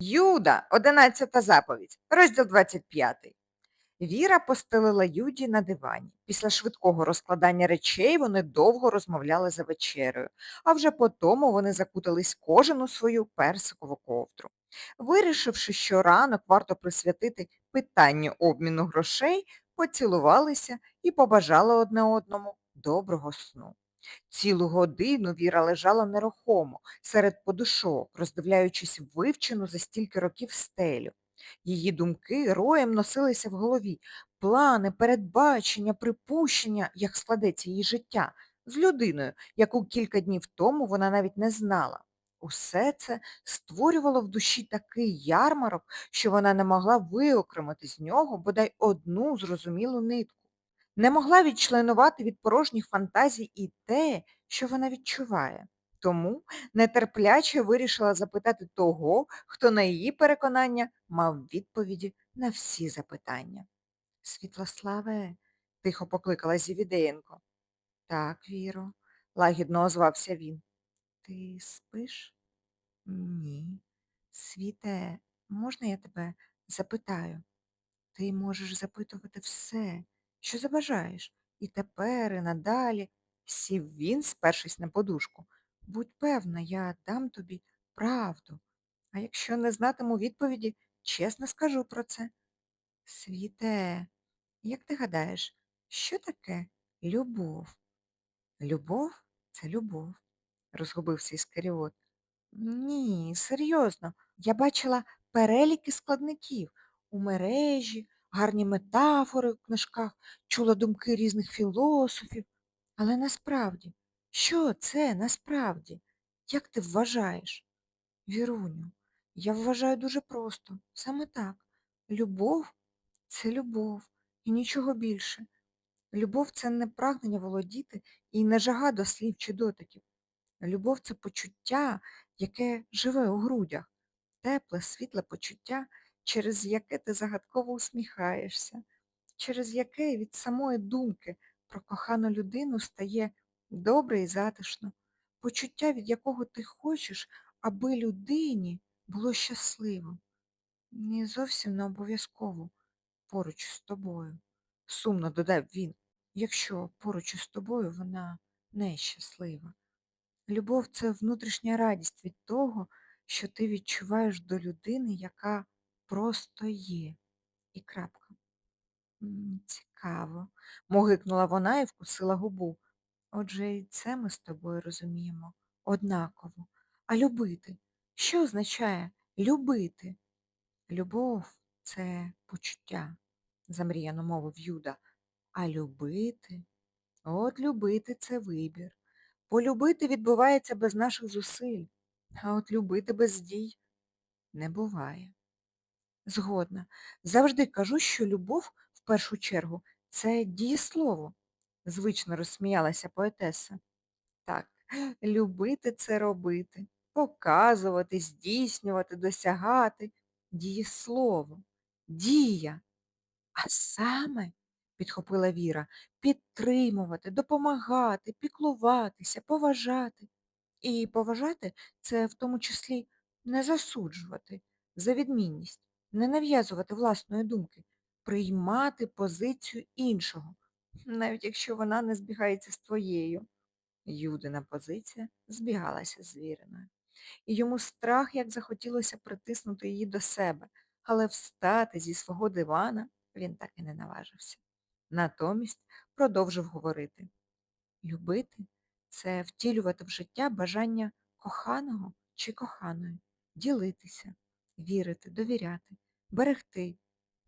Юда, одинадцята заповідь, розділ 25. Віра постелила Юді на дивані. Після швидкого розкладання речей вони довго розмовляли за вечерею, а вже потому вони закутались кожен у свою персикову ковдру. Вирішивши, що ранок варто присвятити питанню обміну грошей, поцілувалися і побажали одне одному доброго сну. Цілу годину Віра лежала нерухомо серед подушок, роздивляючись вивчену за стільки років стелю. Її думки роєм носилися в голові, плани, передбачення, припущення, як складеться її життя, з людиною, яку кілька днів тому вона навіть не знала. Усе це створювало в душі такий ярмарок, що вона не могла виокремити з нього бодай одну зрозумілу нитку. Не могла відчленувати від порожніх фантазій і те, що вона відчуває. Тому нетерпляче вирішила запитати того, хто, на її переконання, мав відповіді на всі запитання. Світлославе, тихо покликала Зівідеєнко. Так, Віро, лагідно озвався він. Ти спиш? Ні. Світе, можна я тебе запитаю? Ти можеш запитувати все, що забажаєш, і тепер, і надалі, сів він, спершись на подушку. Будь певна, я дам тобі правду. А якщо не знатиму відповіді, чесно скажу про це. Світе, як ти гадаєш, що таке любов? Любов це любов, розгубився Іскаріот. Ні, серйозно. Я бачила переліки складників у мережі, гарні метафори в книжках, чула думки різних філософів. Але насправді, що це насправді? Як ти вважаєш? Віруню, я вважаю дуже просто. Саме так. Любов це любов і нічого більше. Любов це не прагнення володіти і не жага до слів чи дотиків. Любов це почуття, яке живе у грудях, тепле, світле почуття, через яке ти загадково усміхаєшся, через яке від самої думки про кохану людину стає добре і затишно, почуття, від якого ти хочеш, аби людині було щасливо. Не зовсім не обов'язково поруч з тобою. Сумно додав він, якщо поруч із тобою вона нещаслива. Любов це внутрішня радість від того, що ти відчуваєш до людини, яка просто є. І крапка. Цікаво, могикнула вона і вкусила губу. Отже, і це ми з тобою розуміємо однаково. А любити? Що означає любити? Любов це почуття, замріяно мовив Юда. А любити? От любити це вибір. Полюбити відбувається без наших зусиль, а от любити без дій не буває. Згодна. Завжди кажу, що любов, в першу чергу, це дієслово, звично розсміялася поетеса. Так, любити це робити, показувати, здійснювати, досягати. Дієслово, дія. А саме, підхопила Віра, підтримувати, допомагати, піклуватися, поважати. І поважати це в тому числі не засуджувати за відмінність, не нав'язувати власної думки, приймати позицію іншого, навіть якщо вона не збігається з твоєю. Юдина позиція збігалася з Віриною. І йому страх, як захотілося притиснути її до себе, але встати зі свого дивана він так і не наважився. Натомість продовжив говорити. Любити це втілювати в життя бажання коханого чи коханої, ділитися, вірити, довіряти, берегти,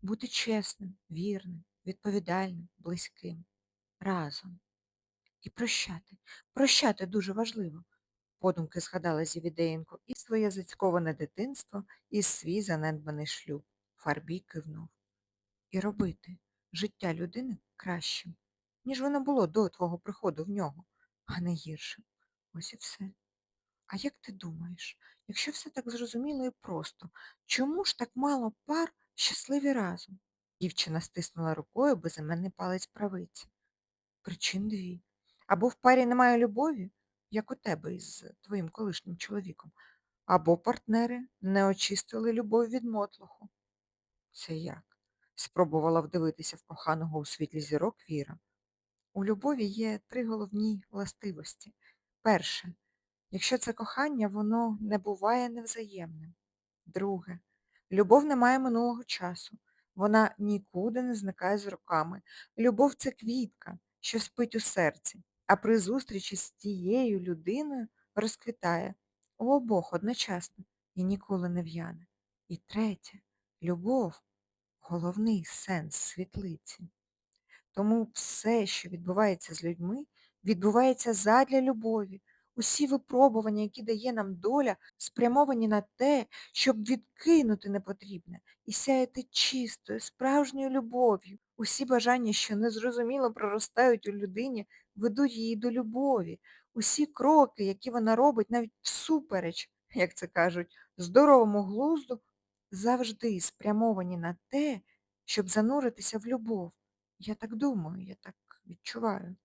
бути чесним, вірним, відповідальним, близьким, разом. І прощати. Прощати дуже важливо. Подумки згадала Зівідеєнко і своє зацьковане дитинство, і свій занедбаний шлюб. Фарбій кивнув. І робити життя людини кращим, ніж воно було до твого приходу в нього, а не гіршим. Ось і все. А як ти думаєш, якщо все так зрозуміло і просто, чому ж так мало пар щасливі разом? Дівчина стиснула рукою безіменний палець правиці. Причин дві. Або в парі немає любові, як у тебе із твоїм колишнім чоловіком, або партнери не очистили любов від мотлоху. Це як? Спробувала вдивитися в коханого у світлі зірок Віра. У любові є три головні властивості. Перше, якщо це кохання, воно не буває невзаємним. Друге, любов не має минулого часу. Вона нікуди не зникає з роками. Любов це квітка, що спить у серці, а при зустрічі з тією людиною розквітає у обох одночасно і ніколи не в'яне. І третє, любов головний сенс світлиці. Тому все, що відбувається з людьми, відбувається задля любові. Усі випробування, які дає нам доля, спрямовані на те, щоб відкинути непотрібне і сяяти чистою, справжньою любов'ю. Усі бажання, що незрозуміло проростають у людині, ведуть її до любові. Усі кроки, які вона робить, навіть всупереч, як це кажуть, здоровому глузду, завжди спрямовані на те, щоб зануритися в любов. Я так думаю, я так відчуваю.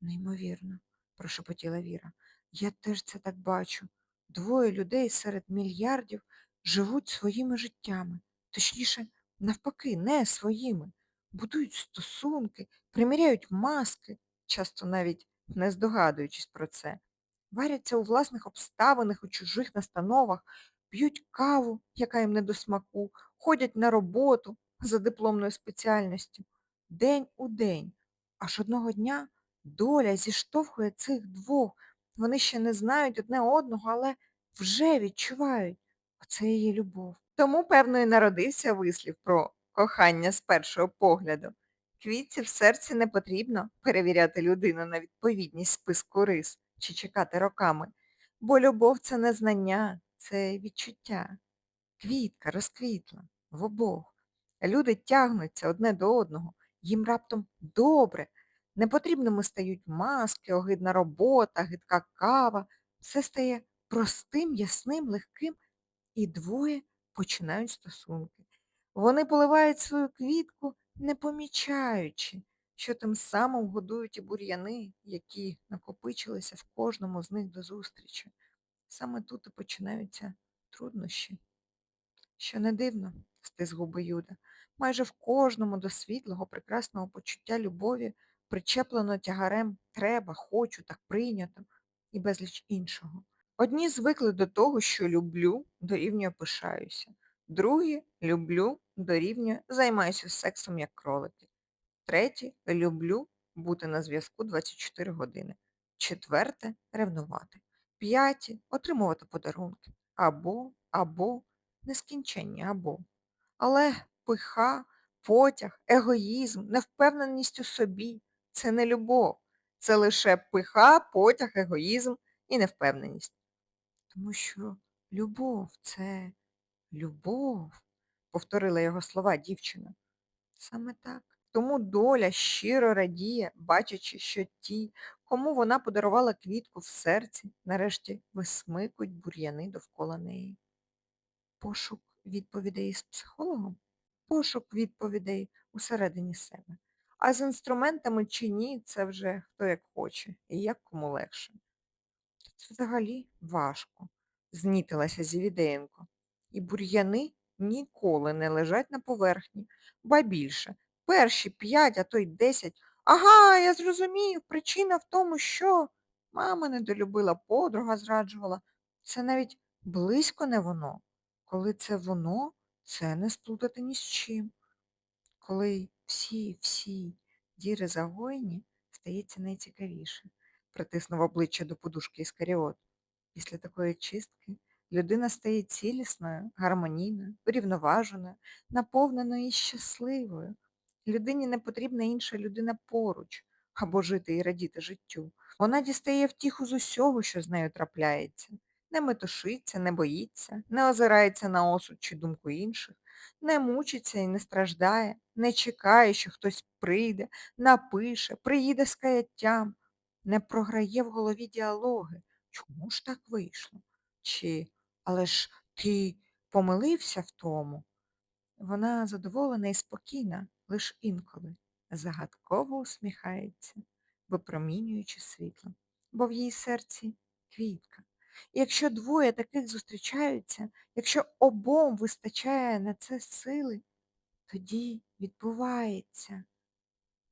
Неймовірно, прошепотіла Віра. Я теж це так бачу. Двоє людей серед мільярдів живуть своїми життями. Точніше, навпаки, не своїми. Будують стосунки, приміряють маски, часто навіть не здогадуючись про це. Варяться у власних обставинах, у чужих настановах, п'ють каву, яка їм не до смаку, ходять на роботу за дипломною спеціальністю день у день. Аж одного дня доля зіштовхує цих двох. Вони ще не знають одне одного, але вже відчувають. Оце її любов. Тому, певно, і народився вислів про кохання з першого погляду. Квітці в серці не потрібно перевіряти людину на відповідність списку рис чи чекати роками, бо любов це не знання, це відчуття. Квітка розквітла в обох. Люди тягнуться одне до одного, їм раптом добре. Непотрібними стають маски, огидна робота, гидка кава. Все стає простим, ясним, легким, і двоє починають стосунки. Вони поливають свою квітку, не помічаючи, що тим самим годують і бур'яни, які накопичилися в кожному з них до зустрічі. Саме тут і починаються труднощі. Що не дивно, стис губи Юда, майже в кожному до світлого, прекрасного почуття любові причеплено тягарем треба, хочу, так прийнято і безліч іншого. Одні звикли до того, що люблю, дорівнює пишаюся. Другі люблю, дорівнює займаюся сексом, як кролики. Треті люблю бути на зв'язку 24 години. Четверте ревнувати. П'яті отримувати подарунки. Або, або, нескінченні або. Але пиха, потяг, егоїзм, невпевненість у собі це не любов. Це лише пиха, потяг, егоїзм і невпевненість. Тому що любов це любов, повторила його слова дівчина. Саме так. Тому доля щиро радіє, бачачи, що ті, кому вона подарувала квітку в серці, нарешті висмикують бур'яни довкола неї. Пошук відповідей з психологом? Пошук відповідей усередині себе. А з інструментами чи ні, це вже хто як хоче і як кому легше. Це взагалі важко, знітилася Зівідеєнко. І бур'яни ніколи не лежать на поверхні, ба більше. Перші п'ять, а то й десять. Ага, я зрозумів, причина в тому, що мама недолюбила, подруга зраджувала. Це навіть близько не воно. Коли це воно, це не сплутати ні з чим. Коли всі-всі діри загоєні, стається найцікавіше, притиснув обличчя до подушки Іскаріот. Після такої чистки людина стає цілісною, гармонійною, урівноваженою, наповненою і щасливою. Людині не потрібна інша людина поруч, або жити і радіти життю. Вона дістає втіху з усього, що з нею трапляється. Не метушиться, не боїться, не озирається на осуд чи думку інших, не мучиться і не страждає, не чекає, що хтось прийде, напише, приїде з каяттям, не програє в голові діалоги. Чому ж так вийшло? Чи, але ж ти помилився в тому? Вона задоволена і спокійна, лиш інколи, загадково усміхається, випромінюючи світло, бо в її серці квітка. І якщо двоє таких зустрічаються, якщо обом вистачає на це сили, тоді відбувається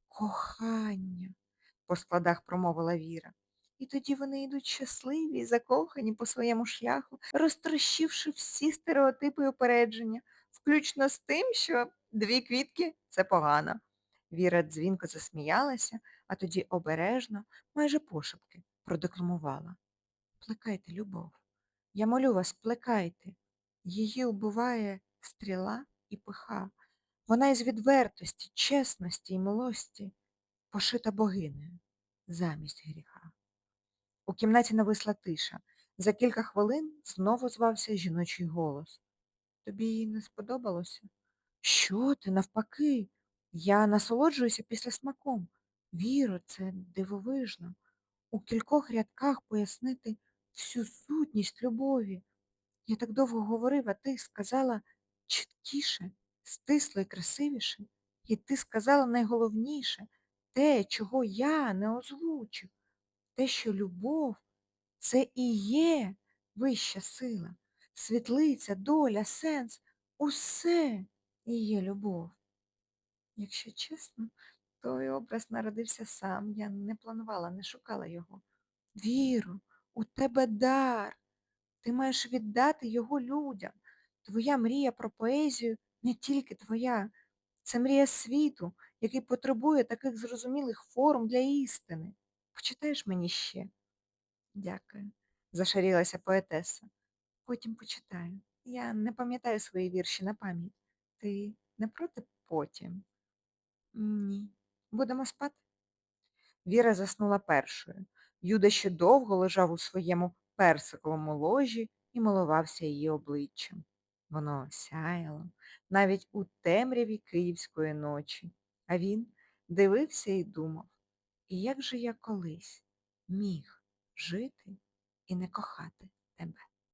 кохання, по складах промовила Віра. І тоді вони йдуть щасливі і закохані по своєму шляху, розтрощивши всі стереотипи і упередження, включно з тим, що дві квітки це погано. Віра дзвінко засміялася, а тоді обережно, майже пошепки, продекламувала. Плекайте, любов. Я молю вас, плекайте. Її убиває стріла і пиха. Вона із відвертості, чесності і милості пошита богинею замість гріха. У кімнаті нависла тиша. За кілька хвилин знову звався жіночий голос. Тобі їй не сподобалося? Що ти, навпаки? Я насолоджуюся після смаком. Віро, це дивовижно. У кількох рядках пояснити всю сутність любові. Я так довго говорив, а ти сказала чіткіше, стисло і красивіше. І ти сказала найголовніше те, чого я не озвучив, те, що любов це і є вища сила, світлиця, доля, сенс, усе і є любов. Якщо чесно, той образ народився сам, я не планувала, не шукала його. Віру, у тебе дар. Ти маєш віддати його людям. Твоя мрія про поезію не тільки твоя. Це мрія світу, який потребує таких зрозумілих форм для істини. Почитаєш мені ще? Дякую, зашарілася поетеса. Потім почитаю. Я не пам'ятаю свої вірші на пам'ять. Ти не проти потім? Ні. Будемо спати? Віра заснула першою. Юда ще довго лежав у своєму персиковому ложі і милувався її обличчям. Воно сяяло навіть у темряві київської ночі. А він дивився і думав, і як же я колись міг жити і не кохати тебе?